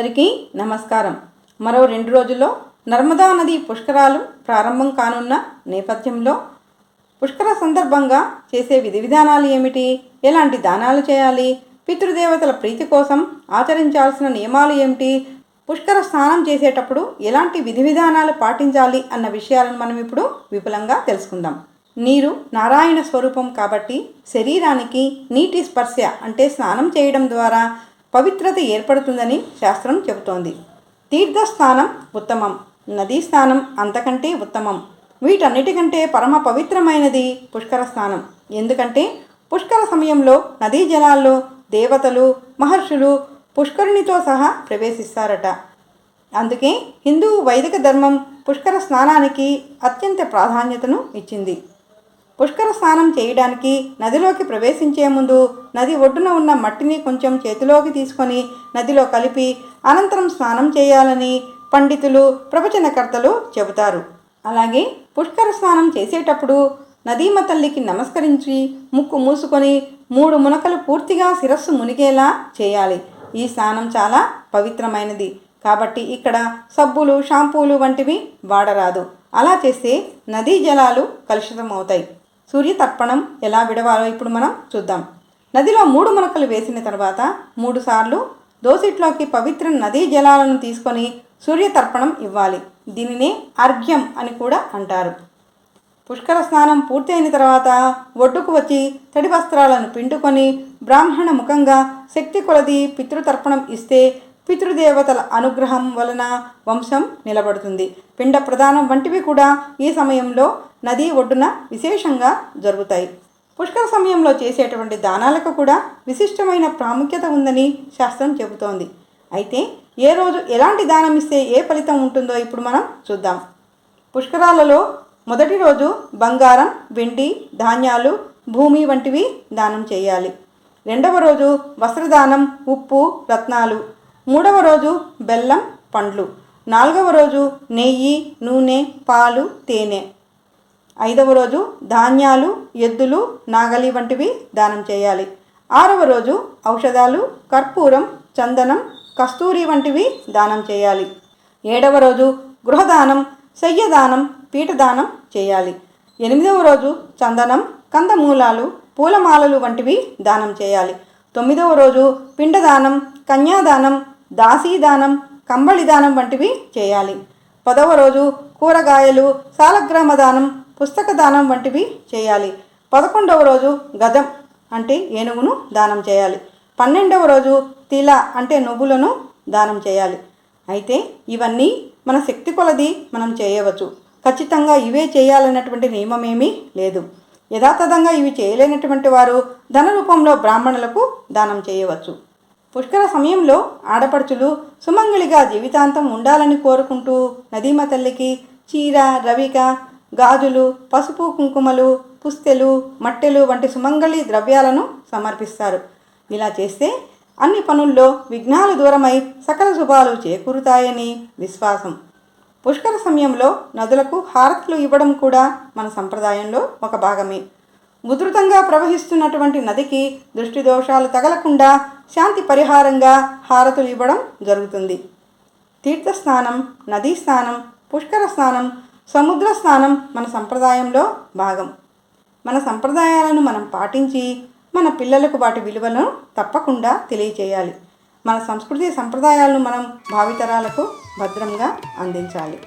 అందరికీ నమస్కారం. మరో రెండు రోజుల్లో నర్మదా నది పుష్కరాలు ప్రారంభం కానున్న నేపథ్యంలో పుష్కర సందర్భంగా చేసే విధి విధానాలు ఏమిటి? ఎలాంటి దానాలు చేయాలి? పితృదేవతల ప్రీతి కోసం ఆచరించాల్సిన నియమాలు ఏమిటి? పుష్కర స్నానం చేసేటప్పుడు ఎలాంటి విధి విధానాలు పాటించాలి అన్న విషయాలను మనం ఇప్పుడు విపులంగా తెలుసుకుందాం. నీరు నారాయణ స్వరూపం కాబట్టి శరీరానికి నీటి స్పర్శ అంటే స్నానం చేయడం ద్వారా పవిత్రత ఏర్పడుతుందని శాస్త్రం చెబుతోంది. తీర్థస్నానం ఉత్తమం నదీ స్నానం అంతకంటే ఉత్తమం. వీటన్నిటికంటే పరమ పవిత్రమైనది పుష్కర స్నానం ఎందుకంటే పుష్కర సమయంలో నదీ జలాల్లో దేవతలు మహర్షులు పుష్కరునితో సహా ప్రవేశిస్తారట. అందుకే హిందూ వైదిక ధర్మం పుష్కర స్నానానికి అత్యంత ప్రాధాన్యతను ఇచ్చింది. పుష్కర స్నానం చేయడానికి నదిలోకి ప్రవేశించే ముందు నది ఒడ్డున ఉన్న మట్టిని కొంచెం చేతిలోకి తీసుకొని నదిలో కలిపి అనంతరం స్నానం చేయాలని పండితులు ప్రవచనకర్తలు చెబుతారు. అలాగే పుష్కర స్నానం చేసేటప్పుడు నదీమ తల్లికి నమస్కరించి ముక్కు మూసుకొని మూడు మునకలు పూర్తిగా శిరస్సు మునిగేలా చేయాలి. ఈ స్నానం చాలా పవిత్రమైనది. కాబట్టి ఇక్కడ సబ్బులు షాంపూలు వంటివి వాడరాదు. అలా చేస్తే నదీ జలాలు కలుషితమవుతాయి. సూర్యతర్పణం ఎలా విడవాలో ఇప్పుడు మనం చూద్దాం. నదిలో మూడు మునకలు వేసిన తర్వాత మూడు సార్లు దోసిట్లోకి పవిత్ర నదీ జలాలను తీసుకొని సూర్యతర్పణం ఇవ్వాలి. దీనిని అర్ఘ్యం అని కూడా అంటారు. పుష్కర స్నానం పూర్తయిన తర్వాత ఒడ్డుకు వచ్చి తడి వస్త్రాలను పిండుకొని బ్రాహ్మణ ముఖంగా శక్తి కొలది పితృతర్పణం ఇస్తే పితృదేవతల అనుగ్రహం వలన వంశం నిలబడుతుంది. పిండ ప్రదానం వంటివి కూడా ఈ సమయంలో నది ఒడ్డున విశేషంగా జరుగుతాయి. పుష్కర సమయంలో చేసేటువంటి దానాలకు కూడా విశిష్టమైన ప్రాముఖ్యత ఉందని శాస్త్రం చెబుతోంది. అయితే ఏ రోజు ఎలాంటి దానం ఇస్తే ఏ ఫలితం ఉంటుందో ఇప్పుడు మనం చూద్దాం. పుష్కరాలలో మొదటి రోజు బంగారం వెండి ధాన్యాలు భూమి వంటివి దానం చేయాలి. రెండవ రోజు వస్త్రదానం ఉప్పు రత్నాలు. మూడవ రోజు బెల్లం పండ్లు. నాలుగవ రోజు నెయ్యి నూనె పాలు తేనె. ఐదవ రోజు ధాన్యాలు ఎద్దులు నాగలి వంటివి దానం చేయాలి. ఆరవ రోజు ఔషధాలు కర్పూరం చందనం కస్తూరి వంటివి దానం చేయాలి. ఏడవ రోజు గృహదానం శయ్యదానం పీఠదానం చేయాలి. ఎనిమిదవ రోజు చందనం కందమూలాలు పూలమాలలు వంటివి దానం చేయాలి. తొమ్మిదవ రోజు పిండదానం కన్యాదానం దాసీదానం కంబళిదానం వంటివి చేయాలి. పదవ రోజు కూరగాయలు సాలగ్రామ దానం పుస్తక దానం వంటివి చేయాలి. పదకొండవ రోజు గదం అంటే ఏనుగును దానం చేయాలి. పన్నెండవ రోజు తిల అంటే నువ్వులను దానం చేయాలి. అయితే ఇవన్నీ మన శక్తి కొలది మనం చేయవచ్చు. ఖచ్చితంగా ఇవే చేయాలన్నటువంటి నియమమేమీ లేదు. యథాతథంగా ఇవి చేయలేనటువంటి వారు ధన రూపంలో బ్రాహ్మణులకు దానం చేయవచ్చు. పుష్కర సమయంలో ఆడపడుచులు సుమంగళిగా జీవితాంతం ఉండాలని కోరుకుంటూ నదీమ తల్లికి చీర రవిక గాజులు పసుపు కుంకుమలు పుస్తెలు మట్టెలు వంటి సుమంగళి ద్రవ్యాలను సమర్పిస్తారు. ఇలా చేస్తే అన్ని పనుల్లో విఘ్నాలు దూరమై సకల శుభాలు చేకూరుతాయని విశ్వాసం. పుష్కర సమయంలో నదులకు హారతులు ఇవ్వడం కూడా మన సంప్రదాయంలో ఒక భాగమే. ఉధృతంగా ప్రవహిస్తున్నటువంటి నదికి దృష్టి దోషాలు తగలకుండా శాంతి పరిహారంగా హారతులు ఇవ్వడం జరుగుతుంది. తీర్థస్నానం నదీ స్నానం పుష్కర స్నానం సముద్ర స్నానం మన సంప్రదాయంలో భాగం. మన సంప్రదాయాలను మనం పాటించి మన పిల్లలకు వాటి విలువలను తప్పకుండా తెలియచేయాలి. మన సంస్కృతి సంప్రదాయాలను మనం భావితరాలకు భద్రంగా అందించాలి.